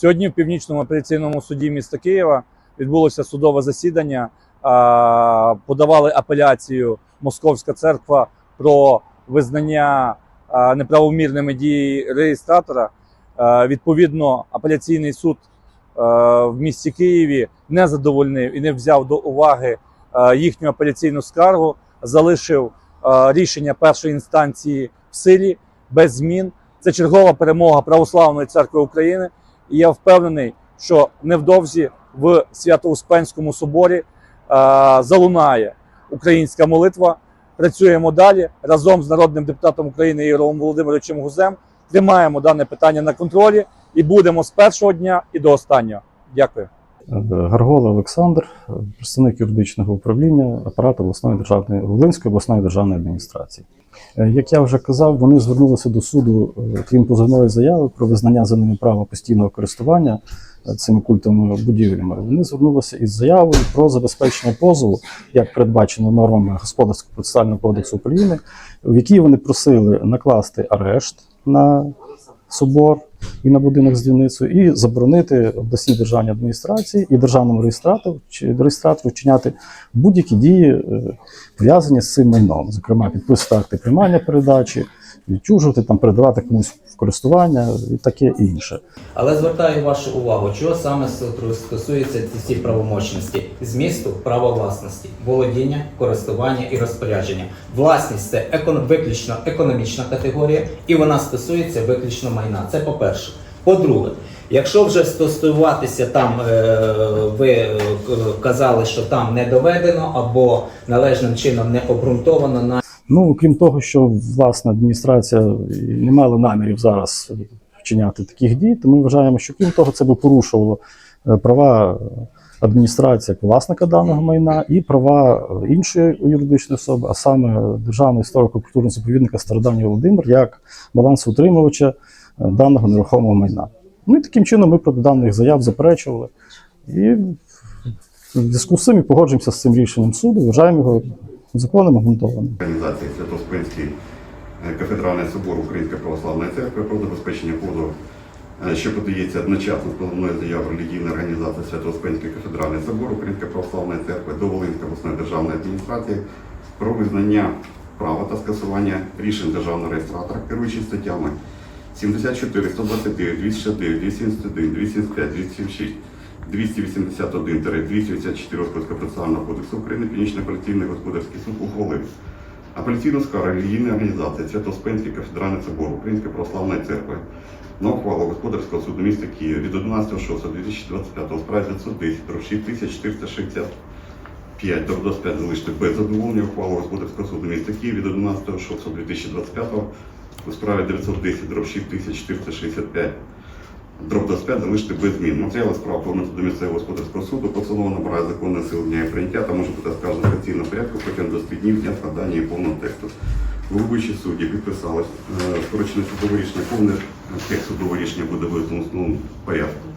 Сьогодні в північному апеляційному суді міста Києва відбулося судове засідання. Подавали апеляцію Московська церква про визнання неправомірними дії реєстратора. Відповідно, апеляційний суд в місті Києві не задовольнив і не взяв до уваги їхню апеляційну скаргу, залишив рішення першої інстанції в силі без змін. Це чергова перемога Православної церкви України. І я впевнений, що невдовзі в Свято-Успенському соборі е, залунає українська молитва. Працюємо далі разом з народним депутатом України Ігорем Володимировичем Гузем. Тримаємо дане питання на контролі і будемо з першого дня і до останнього. Дякую. Гаргола Олександр, представник юридичного управління апарату обласної державної Волинської обласної державної адміністрації. Е, Як я вже казав, вони звернулися до суду, е, крім позовної заяви про визнання за ними права постійного користування е, цими культовими будівлями. Вони звернулися із заявою про забезпечення позову, як передбачено нормами Господарського процесуального кодексу України, в якій вони просили накласти арешт на собор і на будинок з дільницею, і заборонити обласній державній адміністрації і державному реєстратору чи реєстратору вчиняти будь-які дії, е, пов'язані з цим майном, зокрема підписувати акти приймання передачі, відчужувати, там передавати комусь в користування і таке інше. Але звертаю вашу увагу, чого саме стосується ці правомочності змісту права власності, володіння, користування і розпорядження. Власність це економ, виключно економічна категорія, і вона стосується виключно майна. Це по-перше. По-друге, якщо вже стосуватися там, е, ви е, казали, що там не доведено або належним чином не обґрунтовано на Ну, крім того, що власна адміністрація не мала намірів зараз вчиняти таких дій, то ми вважаємо, що крім того, це би порушувало е, права адміністрації як власника даного майна і права е, іншої юридичної особи, а саме державного історико-культурного заповідника Стародавній Володимир, як балансоутримувача е, даного нерухомого майна. Ну і таким чином ми проти даних заяв заперечували. І в зв'язку з цим і погоджуємося з цим рішенням суду, вважаємо його законним обґрунтованим. Організації Свято-Спинський е, кафедральний собор Української православної церкви про забезпечення позову, е, що подається одночасно з позовною заявою релігійної організації Свято-Спинський кафедральний собор Української православної церкви до Волинської обласної державної адміністрації про визнання права та скасування рішень державного реєстратора, керуючись статтями 74, 129, 269, 271, 275, 276, 281-284 Господарського процесуального кодексу України Північний апеляційний господарський суд ухвалив. Апеляційну скаргу релігійної організації Свято-Спенський кафедральний собор Української православної церкви на ухвалу Господарського суду міста Києва від 11.06.2025 у справі 910 про 6465 до 25 залишити без задоволення ухвалу Господарського суду міста Києва від 11.06.2025 у справі 910 дроб 6465 Дроб 25 залишити без змін. Матеріали справ повернути до місцевого господарського суду. Постанова набирає законне сили дня і прийняття та може бути оскаржена в касаційному порядку протягом 20 днів дня складання і повного тексту. Головуючі судді підписали е, скорочене судове рішення. Повне текст судового рішення буде визнано в порядку.